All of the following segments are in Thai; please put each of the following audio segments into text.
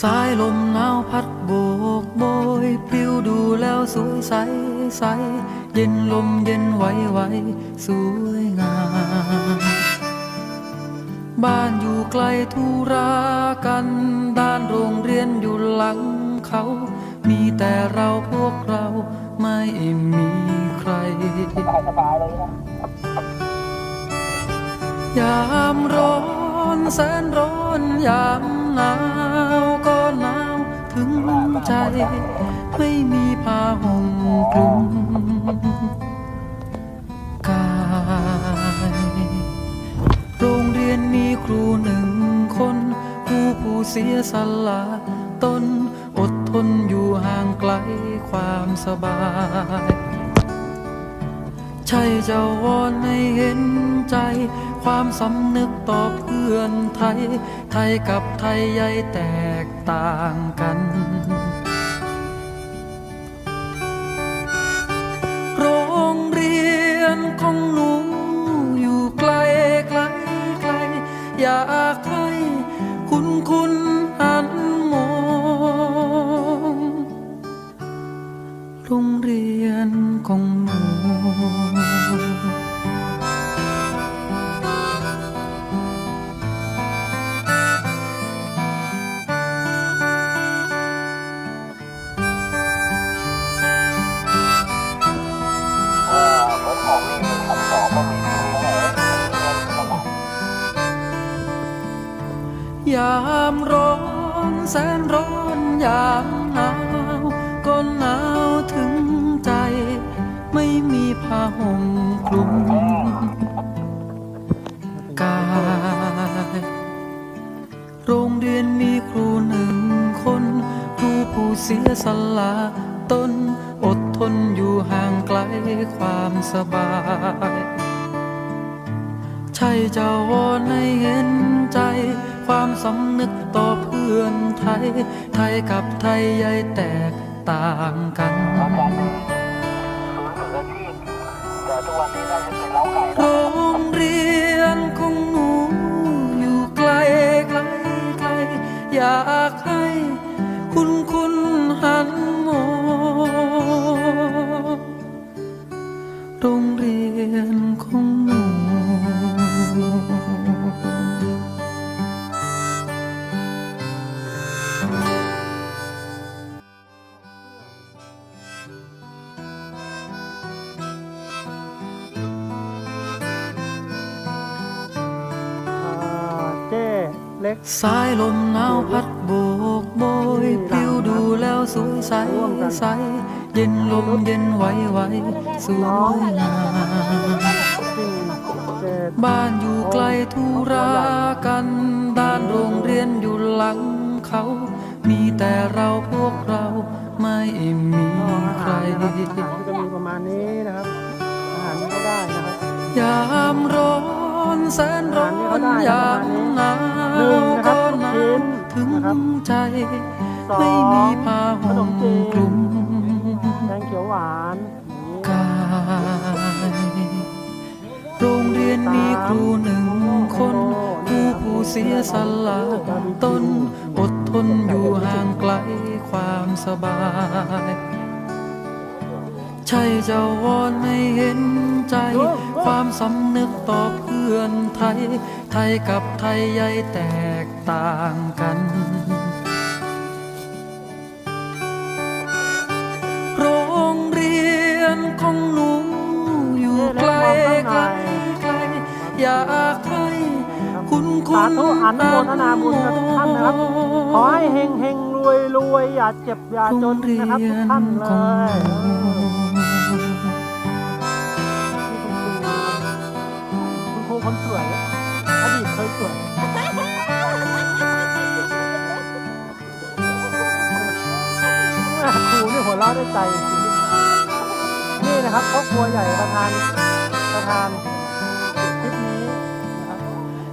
สายลมหนาวพัดโบกโบยปลิวดูแล้วสวยใสใส เย็นลมเย็นไหวไหวสวยงาม บ้านอยู่ไกลธุรากัน ด้านโรงเรียนอยู่หลังเขา มีแต่เราพวกเราไม่มีใคร สบายเลยนะยามร้อนแสนร้อนยามหนาว ถึงใจ ไม่มีผ้าห่มคลุมกาย โรงเรียนมีครูหนึ่งคน ครูผู้เสียสละตนอดทนอยู่ห่างไกลความสบาย ใช่จะวอนให้เห็นใจ ความสำนึกต่อเพื่อนไทย ไทยกับไทยใหญ่แตกต่างกันโรงเรียนของหนูอยู่ไกลไกลไกลอยากให้คุณคุณ ยามร้อนแสนร้อนยามหนาวก็หนาวถึงใจ ไม่มีผ้าห่มคลุมกายโรงเรียนมีครูหนึ่งคน ครูผู้เสียสละตนอดทนอยู่ห่างไกลความสบาย ใช่จะวอนให้เห็นใจ ความสำนึกต่อเพื่อนไทย ไทยกับไทยใหญ่แตกต่างกันโรงเรียนของหนูอยู่ไกลไกลไกลอยากให้คุณคุณ เล็กสายลมหนาวพัดโบกโบยปลิวดูแล้วสวยใสใส เย็นลมเย็นไหวไหวสวยงามสี่เจ็ดบ้านอยู่ไกลธุรากันด้านโรงเรียนอยู่หลังเขา มีแต่เราพวกเราไม่มีก็อาใครหารนะครับอาหารก็จะมีประมาณนี้นะครับอาหารนี้ก็ได้นะครับยามร้อน แสนร้อนยามหนาวหนึ่งนะครับก็ลูกหนาชิ้วนถึงนะครับใจสองไม่มีผ้าขห่นมมจีนคลุมแกงเขียวหวานนี่กายโรงเรียนมีครูหนึ่งคนครูผู้เสียสละตนอดทนอยู่ห่างไกลความสบายใช่จะวอนให้เห็นใจ ความสำนึกต่อเพื่อนไทย ไทยกับไทยใหญ่แตกต่างกันโรงเรียนของหนูอยู่ไกลไกลไกลอยากให้คุณคุสาณธุอนุโมทนาบุญกับทุกท่านนะครับ ขอให้เฮงเฮงรวยรวยอย่าเจ็บอย่าจนนะครับทุกท่านเลย หัวเราะได้ใจจริงๆนี่นะครับครอบครัวใหญ่ประธานประธานคลิปนี้นะครับ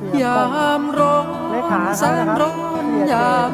เสียยามร้อนเลขาแสนร้อนยาม